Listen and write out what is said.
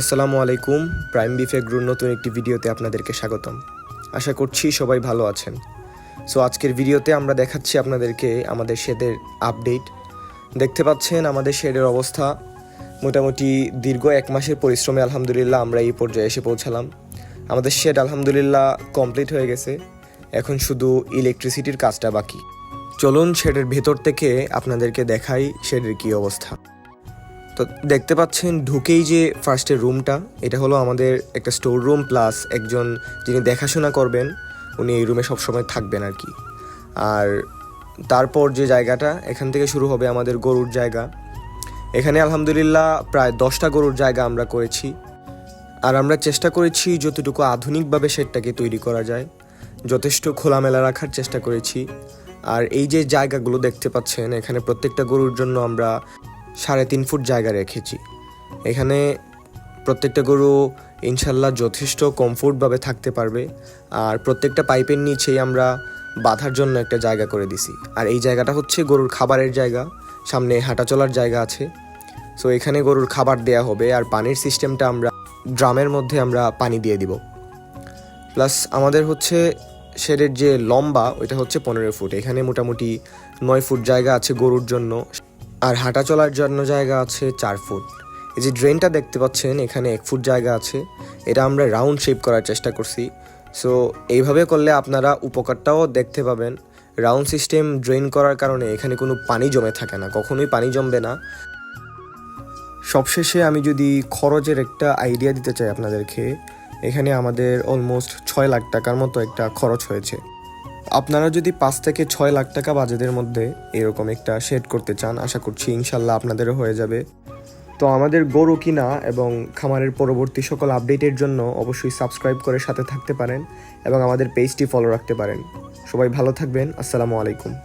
আসসালামু আলাইকুম, প্রাইম বিফে গ্রুর নতুন একটি ভিডিওতে আপনাদেরকে স্বাগতম। আশা করছি সবাই ভালো আছেন। সো আজকের ভিডিওতে আমরা দেখাচ্ছি আপনাদেরকে আমাদের শেডের আপডেট। দেখতে পাচ্ছেন আমাদের শেডের অবস্থা। মোটামুটি দীর্ঘ এক মাসের পরিশ্রমে আলহামদুলিল্লাহ আমরা এই পর্যায়ে এসে পৌঁছালাম। আমাদের শেড আলহামদুলিল্লাহ কমপ্লিট হয়ে গেছে। এখন শুধু ইলেকট্রিসিটির কাজটা বাকি। চলুন শেডের ভেতর থেকে আপনাদেরকে দেখাই শেডের কী অবস্থা। তো দেখতে পাচ্ছেন ঢুকেই যে ফার্স্টের রুমটা এটা হলো আমাদের একটা স্টোর রুম প্লাস একজন যিনি দেখাশোনা করবেন, উনি এই রুমে সবসময় থাকবেন আর কি। আর তারপর যে জায়গাটা, এখান থেকে শুরু হবে আমাদের গরুর জায়গা। এখানে আলহামদুলিল্লাহ প্রায় দশটা গরুর জায়গা আমরা করেছি। আর আমরা চেষ্টা করেছি যতটুকু আধুনিকভাবে সেটটাকে তৈরি করা যায়, যথেষ্ট খোলামেলা রাখার চেষ্টা করেছি। আর এই যে জায়গাগুলো দেখতে পাচ্ছেন, এখানে প্রত্যেকটা গরুর জন্য আমরা সাড়ে তিন ফুট জায়গা রেখেছি। এখানে প্রত্যেকটা গরু ইনশাল্লাহ যথেষ্ট কমফোর্টভাবে থাকতে পারবে। আর প্রত্যেকটা পাইপের নিচেই আমরা বাঁধার জন্য একটা জায়গা করে দিছি। আর এই জায়গাটা হচ্ছে গরুর খাবারের জায়গা। সামনে হাঁটা চলার জায়গা আছে। সো এখানে গরুর খাবার দেয়া হবে আর পানির সিস্টেমটা আমরা ড্রামের মধ্যে আমরা পানি দিয়ে দিব। প্লাস আমাদের হচ্ছে শেডের যে লম্বা, ওইটা হচ্ছে পনেরো ফুট। এখানে মোটামুটি নয় ফুট জায়গা আছে গরুর জন্য। আর হাঁটা চলার জন্য জায়গা আছে চার ফুট। এই যে ড্রেনটা দেখতে পাচ্ছেন, এখানে এক ফুট জায়গা আছে। এটা আমরা রাউন্ড শেপ করার চেষ্টা করছি। সো এইভাবে করলে আপনারা উপকারটাও দেখতে পাবেন। রাউন্ড সিস্টেম ড্রেন করার কারণে এখানে কোনো পানি জমে থাকে না, কখনোই পানি জমবে না। সবশেষে আমি যদি খরচের একটা আইডিয়া দিতে চাই আপনাদেরকে, এখানে আমাদের অলমোস্ট ছয় লাখ টাকার মতো একটা খরচ হয়েছে। আপনারা যদি পাঁচ থেকে ছয় লাখ টাকা বাজেটের মধ্যে এরকম একটা শেড করতে চান, আশা করছি ইনশাল্লাহ আপনাদেরও হয়ে যাবে। তো আমাদের গরু কিনা এবং খামারের পরবর্তী সকল আপডেটের জন্য অবশ্যই সাবস্ক্রাইব করে সাথে থাকতে পারেন এবং আমাদের পেজটি ফলো রাখতে পারেন। সবাই ভালো থাকবেন, আসসালামু আলাইকুম।